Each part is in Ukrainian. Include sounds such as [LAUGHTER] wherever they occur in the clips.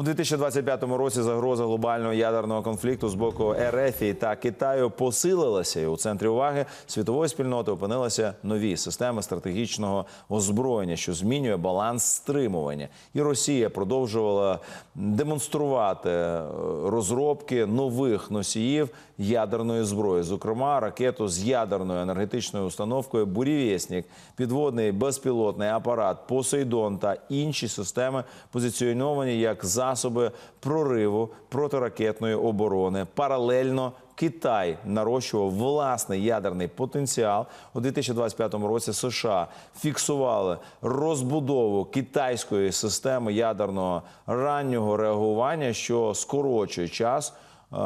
У 2025 році загроза глобального ядерного конфлікту з боку РФ та Китаю посилилася. І у центрі уваги світової спільноти опинилися нові системи стратегічного озброєння, що змінює баланс стримування. І Росія продовжувала демонструвати е, розробки нових носіїв ядерної зброї, зокрема ракету з ядерною енергетичною установкою «Бурєвєснік», підводний безпілотний апарат Посейдон та інші системи позиціоновані як засоби прориву протиракетної оборони. Паралельно Китай нарощував власний ядерний потенціал у 2025 році. США фіксували розбудову китайської системи ядерного раннього реагування, що скорочує час. Е,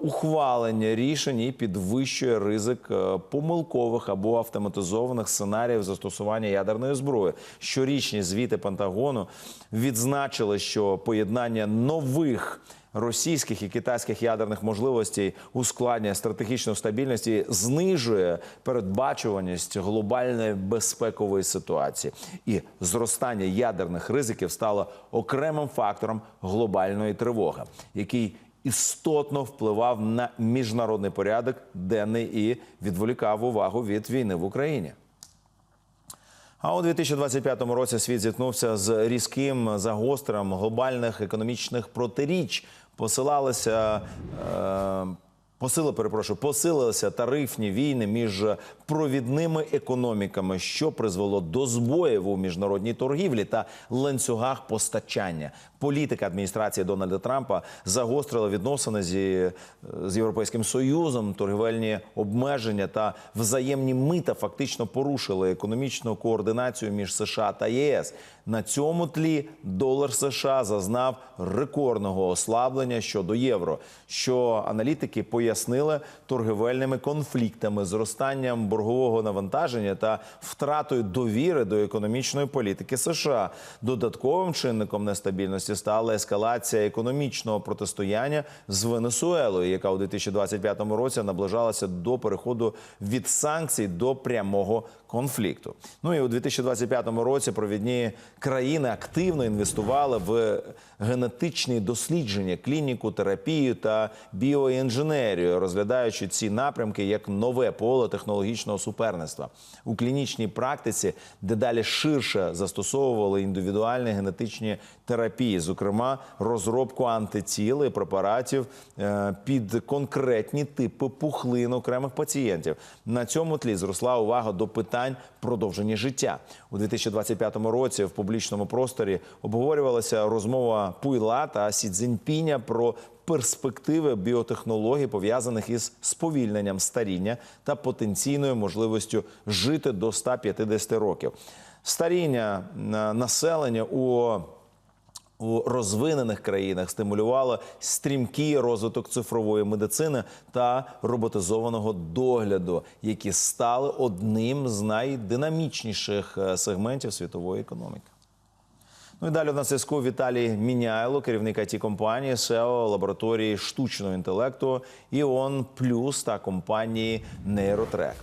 Ухвалення рішень і підвищує ризик е, помилкових або автоматизованих сценаріїв застосування ядерної зброї. Щорічні звіти Пентагону відзначили, що поєднання нових російських і китайських ядерних можливостей ускладнює стратегічну стабільність і знижує передбачуваність глобальної безпекової ситуації. І зростання ядерних ризиків стало окремим фактором глобальної тривоги, який істотно впливав на міжнародний порядок денний і відволікав увагу від війни в Україні. А у 2025 році світ зіткнувся з різким загострем глобальних економічних протиріч. Посилалися. Е, Посили, перепрошую, посилилися тарифні війни між провідними економіками, що призвело до збоїв у міжнародній торгівлі та ланцюгах постачання. Політика адміністрації Дональда Трампа загострила відносини зі з європейським союзом. Торгівельні обмеження та взаємні мита фактично порушили економічну координацію між США та ЄС. На цьому тлі долар США зазнав рекордного ослаблення щодо євро, що аналітики пояснили торгівельними конфліктами, зростанням боргового навантаження та втратою довіри до економічної політики США. Додатковим чинником нестабільності стала ескалація економічного протистояння з Венесуелою, яка у 2025 році наближалася до переходу від санкцій до прямого конфлікту. Ну і у 2025 році провідні країни активно інвестували в генетичні дослідження, клініку, терапію та біоінженерію, розглядаючи ці напрямки як нове поле технологічного суперництва у клінічній практиці, дедалі ширше застосовували індивідуальні генетичні терапії, зокрема розробку антитіл і препаратів е, під конкретні типи пухлин окремих пацієнтів. На цьому тлі зросла увага до питань продовження життя у 2025 році. В публічному просторі обговорювалася розмова Пуйла та Сі Цзіньпіня про перспективи біотехнологій, пов'язаних із сповільненням старіння та потенційною можливістю жити до 150 років. Старіння е, населення у у розвинених країнах стимулювало стрімкий розвиток цифрової медицини та роботизованого догляду, які стали одним з найдинамічніших е, сегментів світової економіки. Ну і далі у нас зв'язку Віталій Міняйло, керівник it компанії SEO лабораторії штучного інтелекту Іон Плюс та компанії Нейротрек.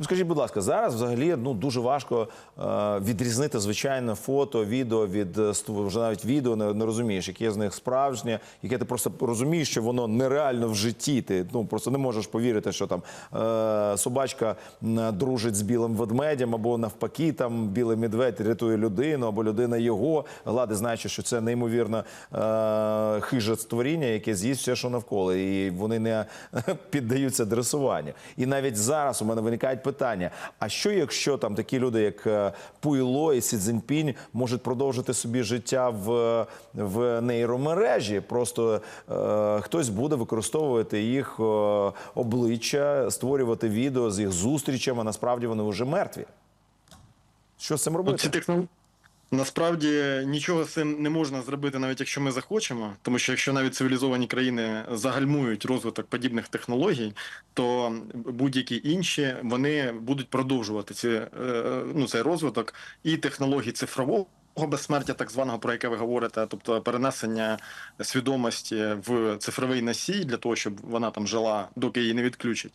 Ну, скажіть, будь ласка, зараз взагалі ну дуже важко е, відрізнити звичайне фото, відео від е, вже навіть відео не, не розумієш, яке з них справжнє, яке ти просто розумієш, що воно нереально в житті. Ти ну просто не можеш повірити, що там е, собачка дружить з білим ведмедем, або навпаки, там білий медведь рятує людину, або людина його глади, знаючи, що це неймовірно е, хиже створіння, яке з'їсть все, що навколо, і вони не [LAUGHS] піддаються дресуванню. І навіть зараз у мене виникають питання: а що якщо там такі люди, як е, Пуйло і Сі Цзіньпінь, можуть продовжити собі життя в, в нейромережі? Просто е, хтось буде використовувати їх е, обличчя, створювати відео з їх зустрічами. Насправді вони вже мертві. Що з цим робити? Насправді нічого з цим не можна зробити, навіть якщо ми захочемо, тому що якщо навіть цивілізовані країни загальмують розвиток подібних технологій, то будь-які інші вони будуть продовжувати ці, е, ну, цей розвиток і технологій цифрового безсмертя, так званого, про яке ви говорите, тобто перенесення свідомості в цифровий носій для того, щоб вона там жила, доки її не відключать.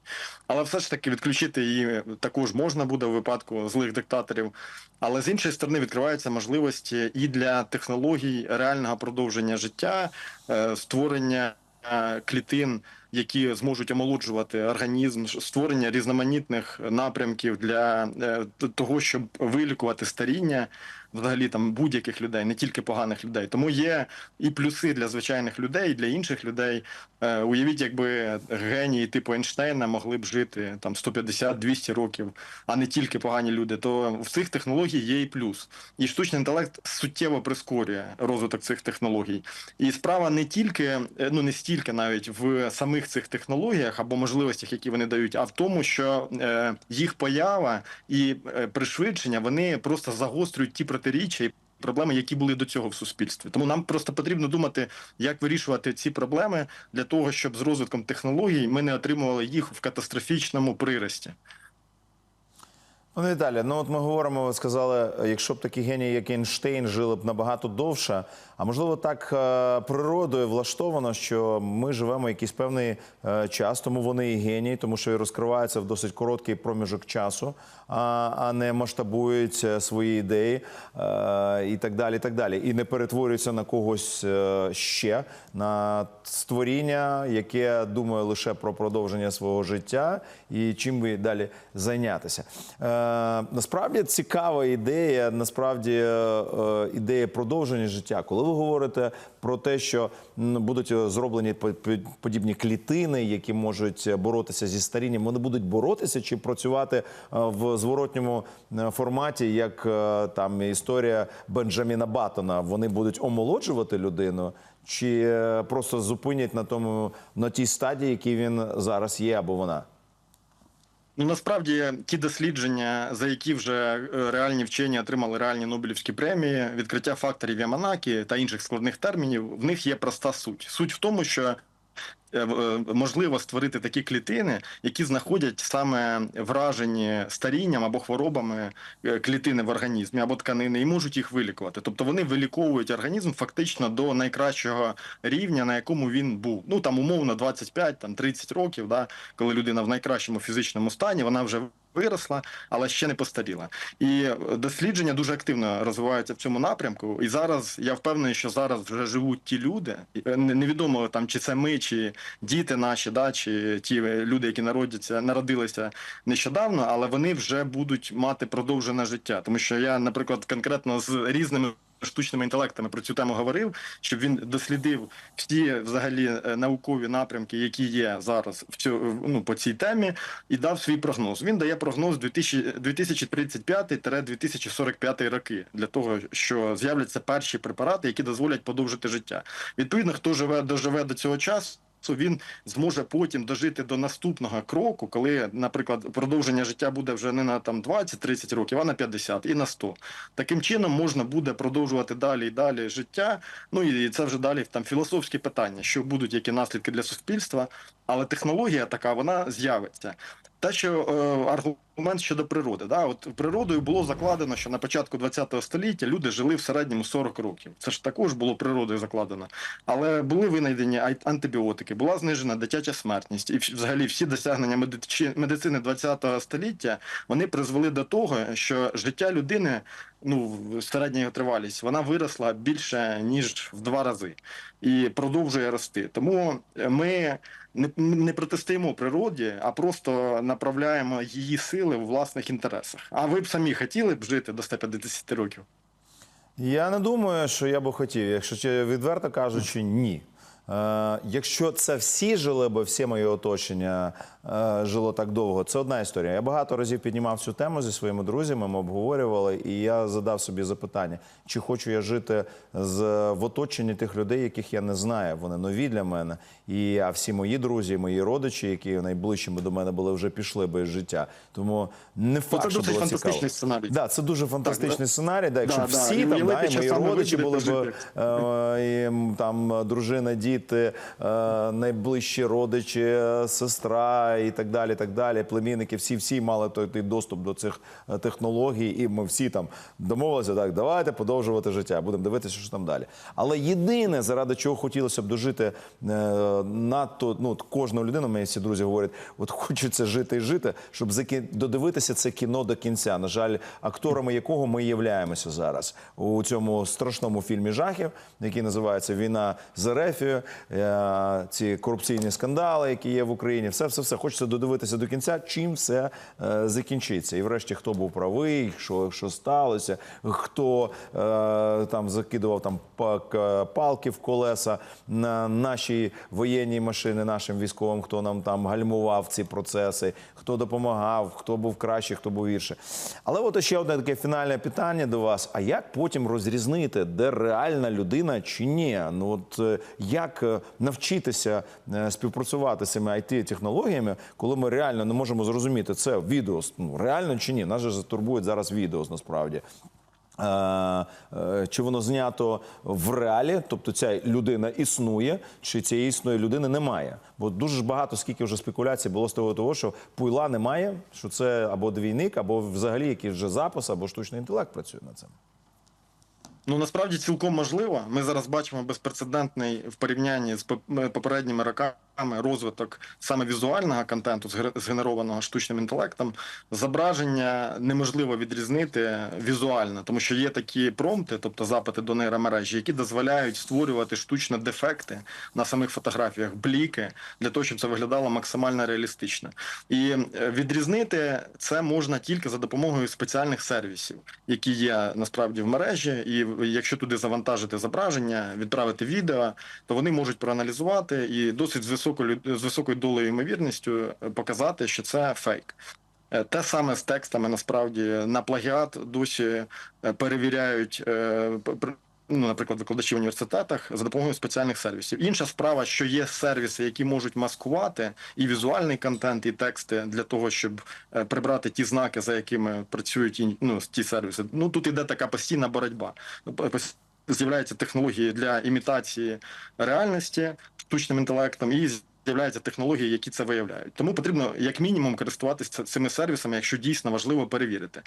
Але все ж таки відключити її також можна буде у випадку злих диктаторів. Але з іншої сторони відкриваються можливості і для технологій реального продовження життя, е, створення е, клітин, які зможуть омолоджувати організм, створення різноманітних напрямків для е, того, щоб вилікувати старіння взагалі там будь-яких людей, не тільки поганих людей. Тому є і плюси для звичайних людей, і для інших людей. Е, Уявіть, якби генії типу Ейнштейна могли б жити там 150-200 років, а не тільки погані люди. То в цих технологій є і плюс. І штучний інтелект суттєво прискорює розвиток цих технологій. І справа не тільки, е, ну не стільки навіть в самих цих технологіях або можливостях, які вони дають, а в тому, що е, їх поява і е, пришвидшення вони просто загострюють ті протиріччя. і Проблеми, які були до цього в суспільстві, тому нам просто потрібно думати, як вирішувати ці проблеми для того, щоб з розвитком технологій ми не отримували їх в катастрофічному прирості. Пане Віталію, ну от ми говоримо, ви сказали, якщо б такі генії, як Ейнштейн, жили б набагато довше. А можливо, так е, природою влаштовано, що ми живемо якийсь певний е, час, тому вони і генії, тому що розкриваються в досить короткий проміжок часу, а, не масштабують е, свої ідеї і так далі. І так далі. І не перетворюються на когось ще, на створіння, яке думає лише про продовження свого життя і чим би далі зайнятися. Насправді цікава ідея, насправді е, е, ідея продовження життя. Коли ви говорите про те, що будуть е, зроблені по- по- подібні клітини, які можуть боротися зі старінням, вони будуть боротися чи працювати в зворотньому форматі, як там історія Бенджаміна Баттона. Вони будуть омолоджувати людину. Чи просто зупинять на тому на тій стадії, якій він зараз є, або вона? Ну насправді ті дослідження, за які вже е, реальні вчені отримали реальні Нобелівські премії, відкриття факторів Яманакі та інших складних термінів, в них є проста суть. Суть в тому, що можливо створити такі клітини, які знаходять саме вражені старінням або хворобами е, клітини в організмі або тканини, і можуть їх вилікувати. Тобто вони виліковують організм фактично до найкращого рівня, на якому він був. Ну там умовно 25, там 30 років, да, коли людина в найкращому фізичному стані, вона вже виросла, але ще не постаріла. І дослідження дуже активно розвиваються в цьому напрямку. І зараз я впевнений, що зараз вже живуть ті люди. е, не- Невідомо там чи це ми, чи діти наші, да, чи ті е, люди, які народяться, народилися нещодавно, але вони вже будуть мати продовжене життя. Тому що я, наприклад, конкретно з різними. Штучними інтелектами про цю тему говорив, щоб він дослідив всі взагалі е, наукові напрямки, які є зараз в цю ну по цій темі, і дав свій прогноз. Він дає прогноз 2000 2035-2045 роки для того, що з'являться перші препарати, які дозволять подовжити життя. Відповідно, хто живе доживе до цього часу. Він зможе потім дожити до наступного кроку, коли, наприклад, продовження життя буде вже не на там 20-30 років, а на 50 і на 100. Таким чином можна буде продовжувати далі і далі життя. Ну і це вже далі там філософські питання, що будуть які наслідки для суспільства. Але технологія така вона з'явиться. Те, що е, аргумент щодо природи, да, от природою було закладено, що на початку ХХ століття люди жили в середньому 40 років. Це ж також було природою закладено. Але були винайдені ай- антибіотики, була знижена дитяча смертність, і взагалі всі досягнення медицини ХХ століття вони призвели до того, що життя людини, ну середня його тривалість, вона виросла більше ніж в два рази і продовжує рости. Тому е, ми не, не протистоїмо природі, а просто направляємо її сили в власних інтересах. А ви б самі хотіли б жити до 150 років? Я не думаю, що я би хотів, якщо відверто кажучи, ні. Е, якщо це всі жили би, всі моє оточення е, жило так довго, це одна історія. Я багато разів піднімав цю тему зі своїми друзями, ми обговорювали, і я задав собі запитання, чи хочу я жити з, в оточенні тих людей, яких я не знаю. Вони нові для мене. І а всі мої друзі, мої родичі, які найближчими до мене були, вже пішли без життя. Тому не факт, це що досить було фантастичний цікаво. сценарій. Да, це дуже фантастичний да? сценарій. Да, якщо Да, да. всі І там, да, уявити, і мої родичі були б е, і, там дружина, діти, діти, е, найближчі родичі, е, сестра і так далі. так далі. Племінники, всі всі мали той, доступ до цих е, технологій, і ми всі там домовилися, так, давайте подовжувати життя, будемо дивитися, що там далі. Але єдине, заради чого хотілося б дожити надто, ну, от кожна людина, мої всі друзі говорять, от хочеться жити і жити, щоб додивитися це кіно до кінця. На жаль, акторами якого ми являємося зараз у цьому страшному фільмі жахів, який називається Війна з Ерефією, е, ці корупційні скандали, які є в Україні. Все, все, все. Хочеться додивитися до кінця, чим все е, закінчиться. І врешті, хто був правий, що, що сталося, хто е, там закидував там палки в колеса на наші воєнні машини, нашим військовим, хто нам там гальмував ці процеси, хто допомагав, хто був краще, хто був гірше. Але от ще одне таке фінальне питання до вас: а як потім розрізнити, де реальна людина чи ні? Ну от е, як е, навчитися е, співпрацювати з цими it технологіями, коли ми реально не можемо зрозуміти, це відео ну, реально чи ні? Нас же турбує зараз відео насправді. Е, Чи воно знято в реалі, тобто ця людина існує, чи цієї існої людини немає? Бо дуже багато скільки вже спекуляцій було з того, того, що пуйла немає, що це або двійник, або взагалі якийсь вже запис, або штучний інтелект працює над цим. Ну насправді цілком можливо. Ми зараз бачимо безпрецедентний в порівнянні з поп- попередніми роками розвиток саме візуального контенту, згенерованого штучним інтелектом. Зображення неможливо відрізнити візуально, тому що є такі промпти, тобто запити до нейромережі, які дозволяють створювати штучно дефекти на самих фотографіях, бліки для того, щоб це виглядало максимально реалістично. І е, відрізнити це можна тільки за допомогою спеціальних сервісів, які є насправді в мережі. І якщо туди завантажити зображення, відправити відео, то вони можуть проаналізувати і досить з високою з високою долею ймовірністю е, показати, що це фейк. Е, Те саме з текстами насправді на плагіат досі е, перевіряють. Ну, наприклад, викладачі в університетах за допомогою спеціальних сервісів. Інша справа, що є сервіси, які можуть маскувати і візуальний контент, і тексти для того, щоб е, прибрати ті знаки, за якими працюють ну, ті сервіси. Ну тут іде така постійна боротьба. Ну, З'являються технології для імітації реальності штучним інтелектом і з'являються технології, які це виявляють. Тому потрібно як мінімум користуватися цими сервісами, якщо дійсно важливо перевірити.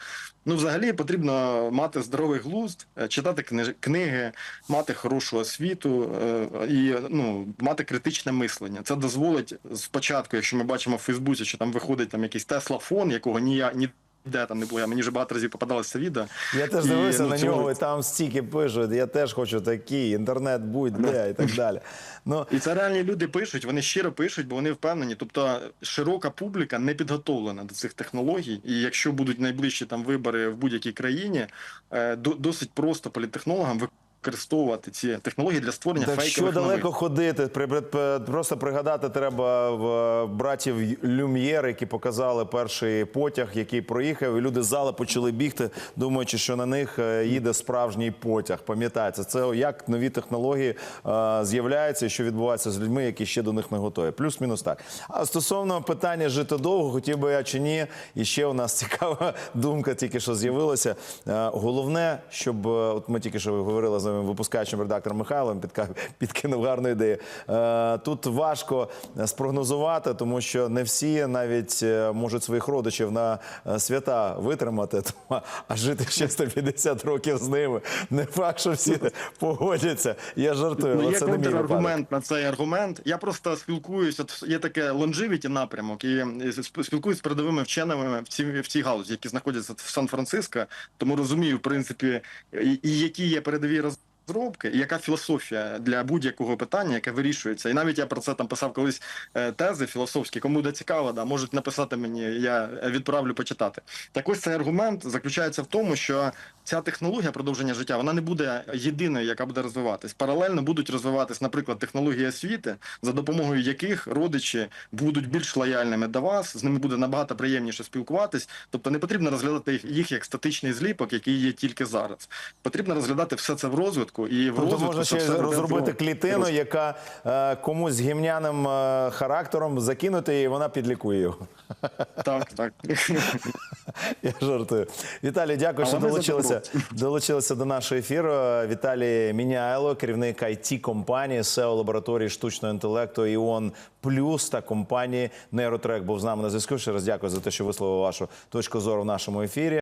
Ну, взагалі потрібно мати здоровий глузд, е, читати книги, мати хорошу освіту е, і ну мати критичне мислення. Це дозволить спочатку, якщо ми бачимо в Фейсбуці, що там виходить там якийсь Тесла-фон, якого ні ні. Де там не було, мені вже багато разів попадалося відео. Я теж І, дивився ну, на нього, і там стільки пишуть, я теж хочу такий, інтернет будь-де і так далі. Ну, І це реальні люди пишуть, вони щиро пишуть, бо вони впевнені. Тобто широка публіка не підготовлена до цих технологій. І якщо будуть найближчі там вибори в будь-якій країні, е, досить просто політтехнологам використовувати ці технології для створення Так фейкових що новин. далеко ходити? Просто пригадати треба в е, братів Люм'єр, які показали перший потяг, який проїхав, і люди з зали почали бігти, думаючи, що на них е, їде справжній потяг. Пам'ятається, це як нові технології е, з'являються, і що відбувається з людьми, які ще до них не готові. Плюс-мінус так. А стосовно питання жити довго, хотів би я чи ні, і ще у нас [LAUGHS] цікава думка, тільки що з'явилася. Головне, щоб от ми тільки що говорили з новим випускаючим редактором Михайлом, підкинув гарну ідею. Е, Тут важко спрогнозувати, тому що не всі навіть е, можуть своїх родичів на е, свята витримати, [LAUGHS] а жити ще 150 років з ними. Не факт, що всі погодяться. Я жартую, Ну, є контраргумент на цей аргумент. Я просто спілкуюся. Є таке longevity напрямок, і спілкуюся з передовими вченими в цій в цій галузі, які знаходяться в Сан-Франциско. Тому розумію, в принципі, і, і які є передові роз. Розробки, і яка філософія для будь-якого питання, яке вирішується, і навіть я про це там писав колись е, тези філософські. Кому буде цікаво, да можуть написати мені. Я відправлю почитати. Так ось цей аргумент заключається в тому, що ця технологія продовження життя вона не буде єдиною, яка буде розвиватись. Паралельно будуть розвиватись, наприклад, технології освіти, за допомогою яких родичі будуть більш лояльними до вас, з ними буде набагато приємніше спілкуватись. Тобто не потрібно розглядати їх як статичний зліпок, який є тільки зараз. Потрібно розглядати все це в розвитку і в Тобто розвитку можна ще розробити клітину, розвитку. яка е, комусь з гімняним е, характером закинути, і вона підлікує його. [LAUGHS] Так, так. [LAUGHS] Я жартую. Віталій, дякую, А що долучилися, долучилися до нашого ефіру. Віталій Міняйло, керівник it компанії SEO лабораторії штучного інтелекту Іон Плюс та компанії Нейротрек був з нами на зв'язку. Ще раз дякую за те, що висловив вашу точку зору в нашому ефірі.